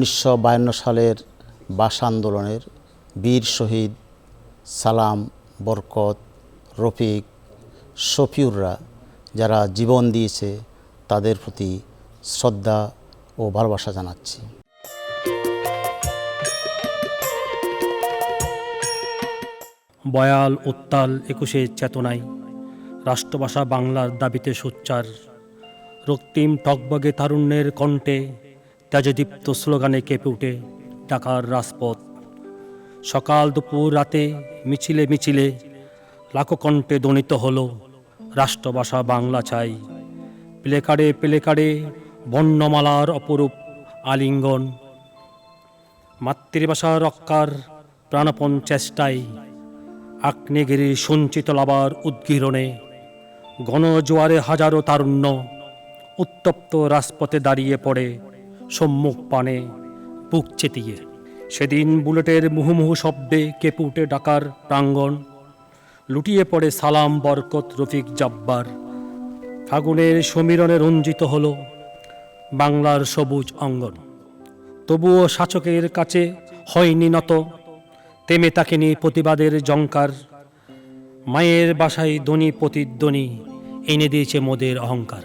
উনিশশো বায়ান্ন সালের ভাষা আন্দোলনের বীর শহীদ সালাম, বরকত, রফিক, শফিউররা যারা জীবন দিয়েছে তাদের প্রতি শ্রদ্ধা ও ভালোবাসা জানাচ্ছি। বয়াল উত্তাল একুশে চেতনায় রাষ্ট্রভাষা বাংলার দাবিতে সোচ্চার। রক্তিম টকবগে তারুণ্যের কণ্ঠে তেজদীপ্ত স্লোগানে কেঁপে উঠে ঢাকার রাজপথ। সকাল দুপুর রাতে মিছিলে মিছিলে লাখো কণ্ঠে দনিত হলো রাষ্ট্রভাষা বাংলা চাই প্লেকারে প্লেকারে বর্ণমালার অপরূপ আলিঙ্গন। মাতৃভাষা রক্ষার প্রাণপণ চেষ্টায় আগ্নেয়গিরির সঞ্চিত লাভার উদ্গীরণে। গণজোয়ারে হাজারো তারুণ্য উত্তপ্ত রাজপথে দাঁড়িয়ে পড়ে সম্মুখ পানে বুক চেতিয়ে। সেদিন বুলেটের মুহুমুহু শব্দে কেঁপে উঠে ডাকার প্রাঙ্গণ, লুটিয়ে পড়ে সালাম বরকত রফিক জাব্বার। ফাগুনের সমীরণে রঞ্জিত হল বাংলার সবুজ অঙ্গন। তবুও শাসকের কাছে হয়নি নত তেমে তাকেনি প্রতিবাদের জঙ্কার মায়ের বাসায় ধ্বনি প্রতিধ্বনি এনে দিয়েছে মোদের অহংকার।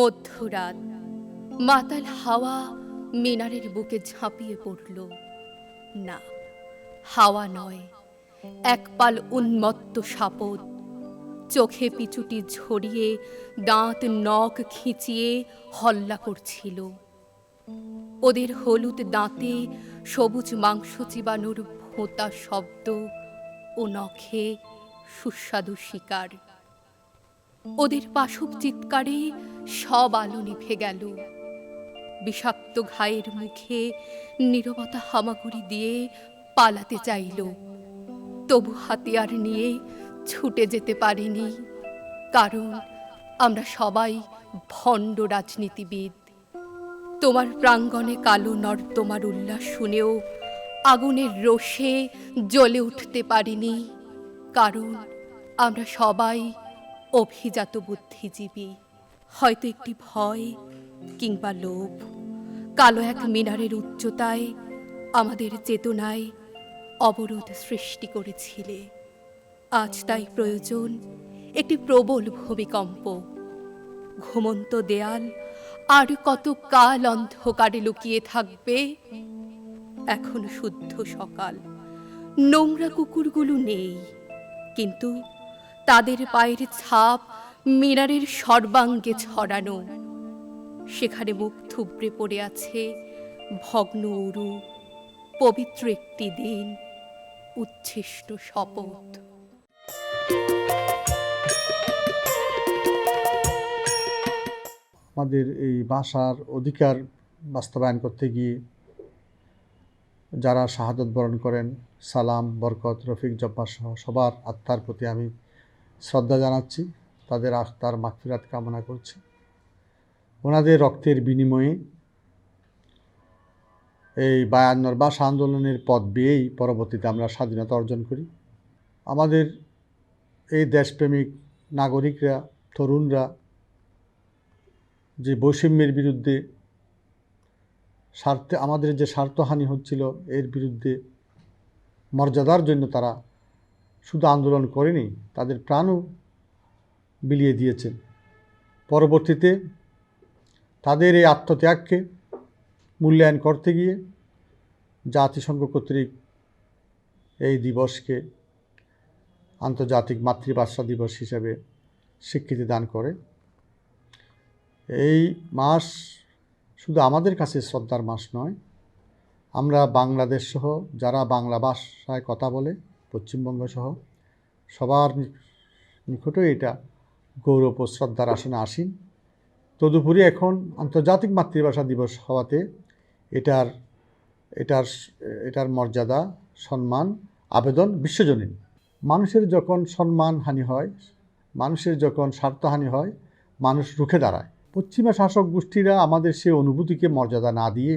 মধ্যরাত মাতাল হাওয়া মিনারের বুকে ঝাঁপিয়ে পড়ল। না, হাওয়া নয়, এক পাল উন্মত্ত সাপদ। চোখে পিচুটি ঝরিয়ে দাঁত নখ খিঁচিয়ে হল্লা করছিল। ওদের হলুদ দাঁতে সবুজ মাংস চিবানোর ভোঁতা শব্দ ও নখে সুস্বাদু শিকার। ওদের চিৎকারে সব আলো নিভে গেল। বিষাক্ত ঘায়ের মুখে নীরবতা হামাগুড়ি দিয়ে পালাতে চাইল। তবু হাতিয়ার নিয়ে ছুটে যেতে পারিনি, কারণ আমরা সবাই ভণ্ড রাজনীতিবিদ। তোমার প্রাঙ্গণে কালো নর্দমার উল্লাস শুনেও আগুনের রোষে জ্বলে উঠতে পারিনি, কারণ আমরা সবাই অভিজাত বুদ্ধিজীবী। হয়তো একটি ভয় কিংবা লোভ। কালো এক মিনারের উচ্চতায় আমাদের চেতনায় অবরোধ সৃষ্টি করেছিলে। আজ তাই প্রয়োজন একটি প্রবল ভূমিকম্প। ঘুমন্ত দেয়াল আর কত কাল অন্ধকারে লুকিয়ে থাকবে? এখন শুদ্ধ সকাল। নোংরা কুকুরগুলো নেই, কিন্তু তাদের পায়ের ছাপ মিনারের সর্বাঙ্গে ছড়ানো। সেখানে মুখ থুবড়ে পড়ে আছে ভগ্ন উরু, পবিত্র একটি দিন, উচ্ছিষ্ট শপথ। আমাদের এই ভাষার অধিকার বাস্তবায়ন করতে গিয়ে যারা শাহাদত বরণ করেন, সালাম, বরকত, রফিক, জব্বার সহ সবার আত্মার প্রতি আমি শ্রদ্ধা জানাচ্ছি তাদের আত্মার মাগফিরাত কামনা করছি। ওনাদের রক্তের বিনিময়ে এই বায়ান্নর বাস আন্দোলনের পথ বেয়েই পরবর্তীতে আমরা স্বাধীনতা অর্জন করি। আমাদের এই দেশপ্রেমিক নাগরিকরা, তরুণরা যে বৈষম্যের বিরুদ্ধে স্বার্থে, আমাদের যে স্বার্থহানি হচ্ছিল, এর বিরুদ্ধে মর্যাদার জন্য তারা শুধু আন্দোলন করেনি, তাদের প্রাণও বিলিয়ে দিয়েছেন। পরবর্তীতে তাদের এই আত্মত্যাগকে মূল্যায়ন করতে গিয়ে জাতিসংঘ কর্তৃক এই দিবসকে আন্তর্জাতিক মাতৃভাষা দিবস হিসেবে স্বীকৃতি দান করে। এই মাস শুধু আমাদের কাছে শ্রদ্ধার মাস নয়, আমরা বাংলাদেশ সহ যারা বাংলা ভাষায় কথা বলে পশ্চিমবঙ্গ সহ সবার নিকটে এটা গৌরব ও শ্রদ্ধার আসনে আসীন। তদুপরি এখন আন্তর্জাতিক মাতৃভাষা দিবস হওয়াতে এটার এটার এটার মর্যাদা, সম্মান, আবেদন বিশ্বজনীন। মানুষের যখন সম্মান হানি হয়, মানুষের যখন স্বার্থহানি হয়, মানুষ রুখে দাঁড়ায়। পশ্চিমা শাসক গোষ্ঠীরা আমাদের সে অনুভূতিকে মর্যাদা না দিয়ে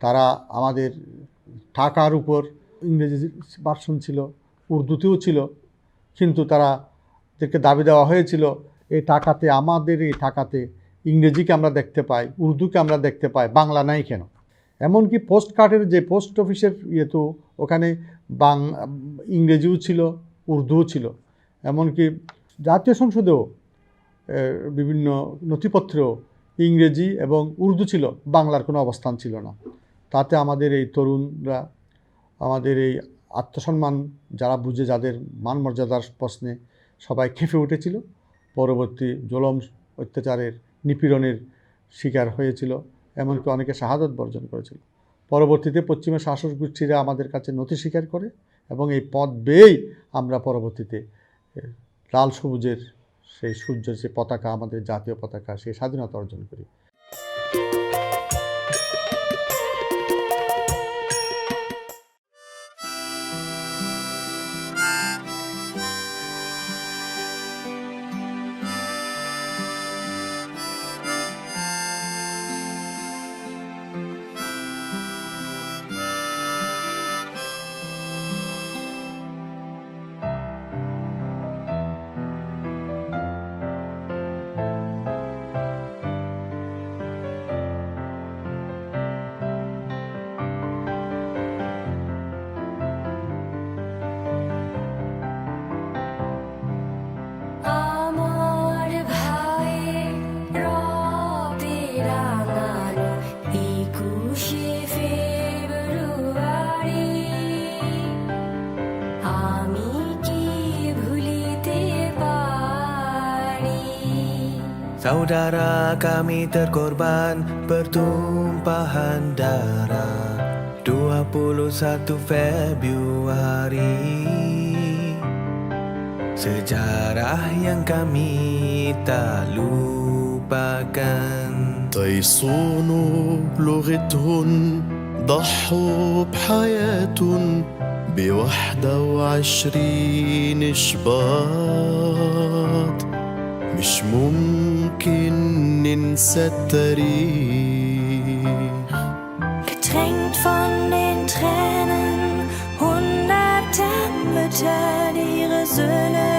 তারা আমাদের টাকার উপর ইংরেজি ভার্সন ছিল, উর্দুতেও ছিল, কিন্তু তারা তাদেরকে দাবি দেওয়া হয়েছিল, এই টাকাতে আমাদের, এই টাকাতে ইংরেজিকে আমরা দেখতে পাই, উর্দুকে আমরা দেখতে পাই, বাংলা নাই কেন? এমনকি পোস্ট কার্ডের যে পোস্ট অফিসের ইয়ে তো ওখানে বাং, ইংরেজিও ছিল, উর্দুও ছিল। এমনকি জাতীয় সংসদেও বিভিন্ন নথিপত্রেও ইংরেজি এবং উর্দু ছিল, বাংলার কোনো অবস্থান ছিল না। তাতে আমাদের এই তরুণরা আমাদের এই আত্মসম্মান, যারা বুঝে যাদের মান মর্যাদার প্রশ্নে সবাই খেপে উঠেছিল, পরবর্তী জলম অত্যাচারের নিপীড়নের শিকার হয়েছিল, এমনকি অনেকে শাহাদত বর্জন করেছিল। পরবর্তীতে পশ্চিমা শাসক গোষ্ঠীরা আমাদের কাছে নথি স্বীকার করে এবং এই পদ বেয়েই আমরা পরবর্তীতে লাল সবুজের সেই সূর্যের যে পতাকা, আমাদের জাতীয় পতাকা, সেই স্বাধীনতা অর্জন করি। Saudara kami terkorban pertumpahan darah 21 Februari Sejarah yang kami tak lupakan تيصونوا لغتهن ضحوا بحياة بوحدة وعشرين شباط مش ممكن ننسى التاريخ Getränkt von den Tränen hunderter Mütter, die ihre Söhne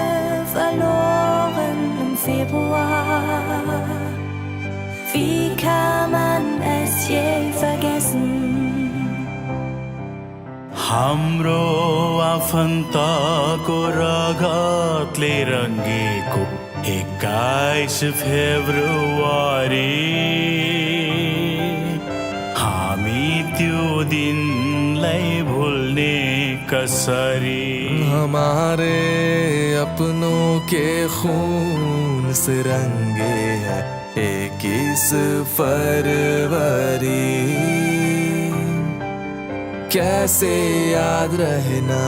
verloren im Februar. Wie kann man es je vergessen? हाम्रो आफन्तको रगतले रङ्गेको एक्काइस फेब्रुअरी हामी त्यो दिनलाई भुल्ने कसरी। हमारे अपनों के खून से रंगे हैं इक्कीस फरवरी। कैसे याद रहना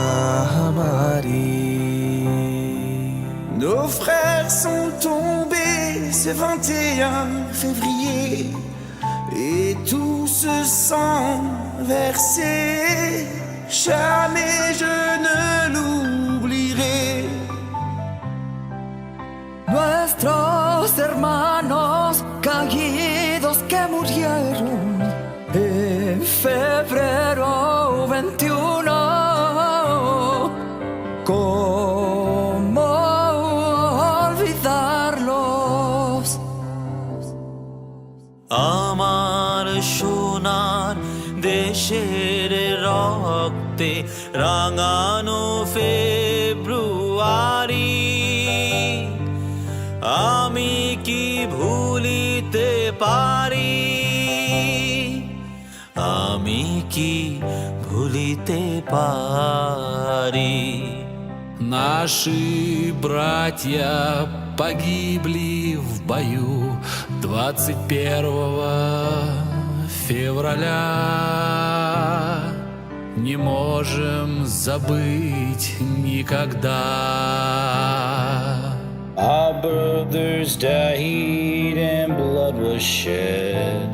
हमारी? Nos frères sont tombés ce 21 février et tout ce sang versé, jamais je ne l'oublierai. Nuestros hermanos caídos que murieron en febrero 21. ¿Cómo দেশের রক্তে রাঙানো ফেব্রুয়ারি আমি কি ভুলিতে পারি আমি কি ভুলিতে পারি Наши братья погибли в бою 21 февраля. Не можем забыть никогда. Our brothers died and blood was shed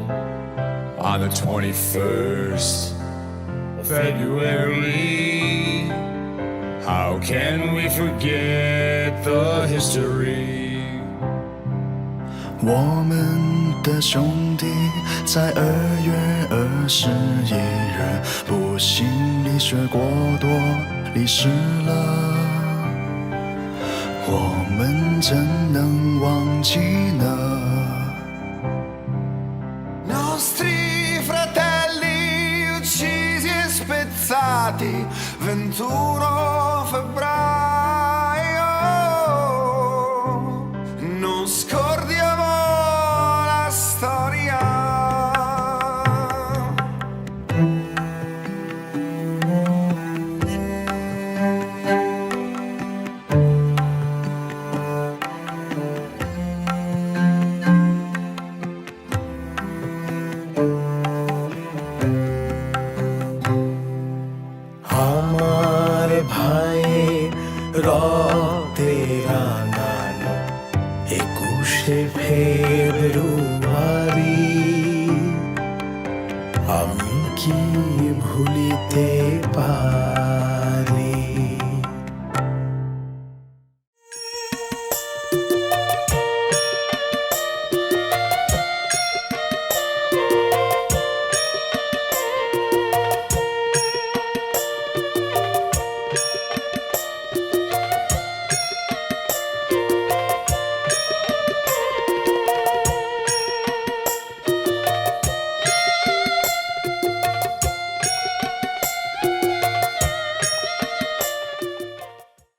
on the 21st of February. How can we forget the history? 我们 的兄弟在二月二十一日不幸离学过多离世了。我们怎能忘记呢？